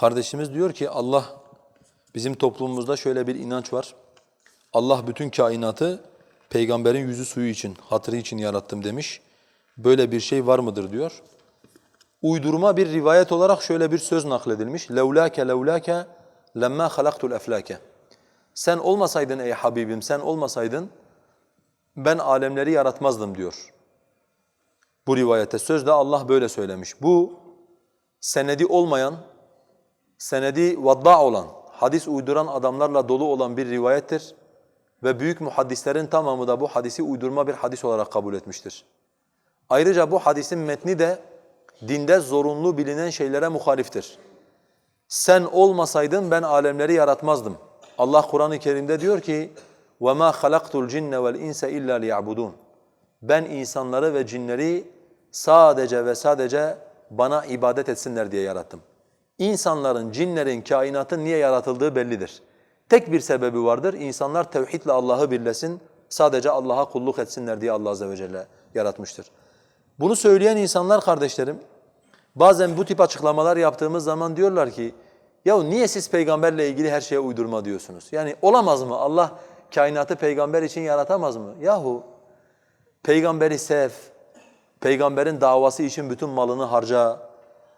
Kardeşimiz diyor ki Allah bizim toplumumuzda şöyle bir inanç var. Allah bütün kainatı peygamberin yüzü suyu için, hatırı için yarattım demiş. Böyle bir şey var mıdır diyor. Uydurma bir rivayet olarak şöyle bir söz nakledilmiş. Levlâke levlâke lemmâ halaktul eflâke. Sen olmasaydın ey Habibim, sen olmasaydın ben alemleri yaratmazdım diyor. Bu rivayete sözde Allah böyle söylemiş. Bu senedi olmayan, senedi vadda olan, hadis uyduran adamlarla dolu olan bir rivayettir. Ve büyük muhaddislerin tamamı da bu hadisi uydurma bir hadis olarak kabul etmiştir. Ayrıca bu hadisin metni de dinde zorunlu bilinen şeylere muhaliftir. Sen olmasaydın ben alemleri yaratmazdım. Allah Kur'an-ı Kerim'de diyor ki وَمَا خَلَقْتُ الْجِنَّ وَالْاِنْسَ اِلَّا لِيَعْبُدُونَ Ben insanları ve cinleri sadece ve sadece bana ibadet etsinler diye yarattım. İnsanların, cinlerin, kainatın niye yaratıldığı bellidir. Tek bir sebebi vardır. İnsanlar tevhidle Allah'ı birlesin, sadece Allah'a kulluk etsinler diye Allah azze ve celle yaratmıştır. Bunu söyleyen insanlar kardeşlerim, bazen bu tip açıklamalar yaptığımız zaman diyorlar ki, ya niye siz peygamberle ilgili her şeye uydurma diyorsunuz? Yani olamaz mı? Allah kainatı peygamber için yaratamaz mı? Yahu peygamberi sev, peygamberin davası için bütün malını harca,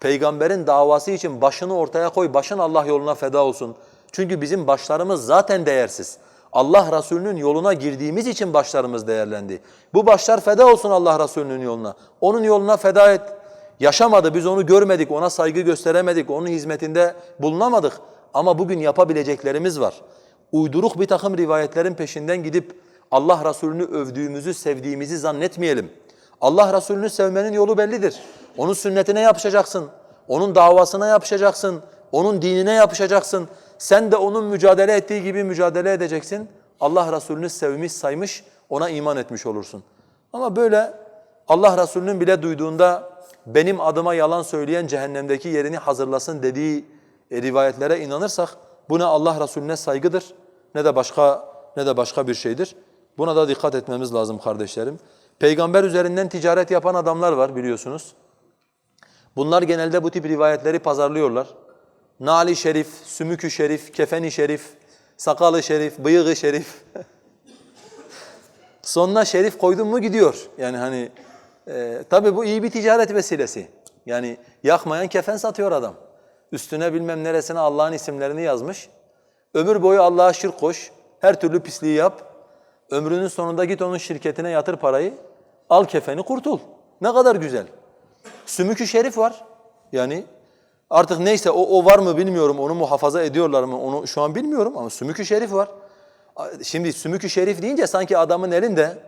peygamberin davası için başını ortaya koy, başın Allah yoluna feda olsun. Çünkü bizim başlarımız zaten değersiz. Allah Resulü'nün yoluna girdiğimiz için başlarımız değerlendi. Bu başlar feda olsun Allah Resulü'nün yoluna. Onun yoluna feda et. Yaşamadı, biz onu görmedik, ona saygı gösteremedik, onun hizmetinde bulunamadık. Ama bugün yapabileceklerimiz var. Uyduruk bir takım rivayetlerin peşinden gidip Allah Resulü'nü övdüğümüzü, sevdiğimizi zannetmeyelim. Allah Resulü'nü sevmenin yolu bellidir. Onun sünnetine yapışacaksın, onun davasına yapışacaksın, onun dinine yapışacaksın. Sen de onun mücadele ettiği gibi mücadele edeceksin. Allah Resulü'nü sevmiş, saymış, ona iman etmiş olursun. Ama böyle Allah Resulü'nün bile duyduğunda benim adıma yalan söyleyen cehennemdeki yerini hazırlasın dediği e, rivayetlere inanırsak bu ne Allah Resulüne saygıdır ne de başka ne de başka bir şeydir. Buna da dikkat etmemiz lazım kardeşlerim. Peygamber üzerinden ticaret yapan adamlar var biliyorsunuz. Bunlar genelde bu tip rivayetleri pazarlıyorlar. Nali şerif, sümükü şerif, kefeni şerif, sakalı şerif, bıyığı şerif. Sonuna şerif koydun mu gidiyor. Yani hani e, tabii bu iyi bir ticaret vesilesi. Yani yakmayan kefen satıyor adam. Üstüne bilmem neresine Allah'ın isimlerini yazmış. Ömür boyu Allah'a şirk koş, her türlü pisliği yap. Ömrünün sonunda git onun şirketine yatır parayı, al kefeni kurtul. Ne kadar güzel. Sümükü şerif var. Yani artık neyse o, o var mı bilmiyorum, onu muhafaza ediyorlar mı onu şu an bilmiyorum ama sümükü şerif var. Şimdi sümükü şerif deyince sanki adamın elinde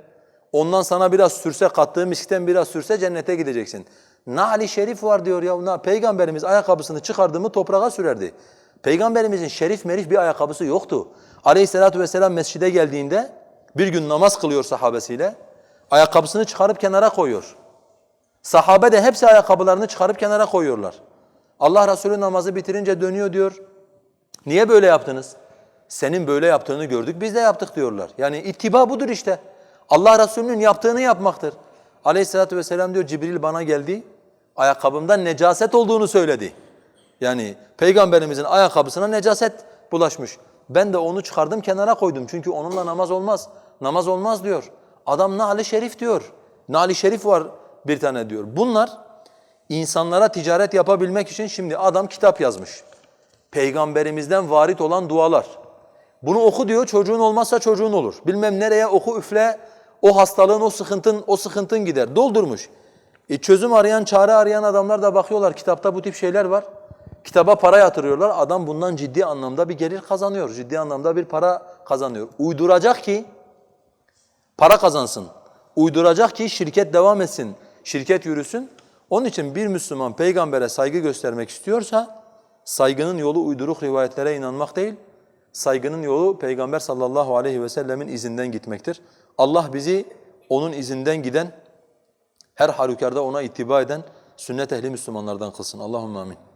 ondan sana biraz sürse, kattığı miskten biraz sürse cennete gideceksin. Nali şerif var diyor ya. Na, Peygamberimiz ayakkabısını çıkardı mı toprağa sürerdi. Peygamberimizin şerif merif bir ayakkabısı yoktu. Aleyhissalatu vesselam mescide geldiğinde bir gün namaz kılıyor sahabesiyle. Ayakkabısını çıkarıp kenara koyuyor. Sahabe de hepsi ayakkabılarını çıkarıp kenara koyuyorlar. Allah Resulü namazı bitirince dönüyor diyor. Niye böyle yaptınız? Senin böyle yaptığını gördük biz de yaptık diyorlar. Yani ittiba budur işte. Allah Resulü'nün yaptığını yapmaktır. Aleyhissalatü vesselam diyor Cibril bana geldi. Ayakkabımda necaset olduğunu söyledi. Yani peygamberimizin ayakkabısına necaset bulaşmış. Ben de onu çıkardım kenara koydum. Çünkü onunla namaz olmaz. Namaz olmaz diyor. Adam nali şerif diyor. Nali şerif var bir tane diyor. Bunlar insanlara ticaret yapabilmek için şimdi adam kitap yazmış. Peygamberimizden varit olan dualar. Bunu oku diyor çocuğun olmazsa çocuğun olur. Bilmem nereye oku üfle o hastalığın o sıkıntın o sıkıntın gider. Doldurmuş. E çözüm arayan çare arayan adamlar da bakıyorlar kitapta bu tip şeyler var. Kitaba para yatırıyorlar. Adam bundan ciddi anlamda bir gelir kazanıyor. Ciddi anlamda bir para kazanıyor. Uyduracak ki para kazansın. Uyduracak ki şirket devam etsin. Şirket yürüsün. Onun için bir Müslüman peygambere saygı göstermek istiyorsa saygının yolu uyduruk rivayetlere inanmak değil. Saygının yolu peygamber sallallahu aleyhi ve sellemin izinden gitmektir. Allah bizi onun izinden giden her halükarda ona ittiba eden sünnet ehli Müslümanlardan kılsın. Allahümme amin.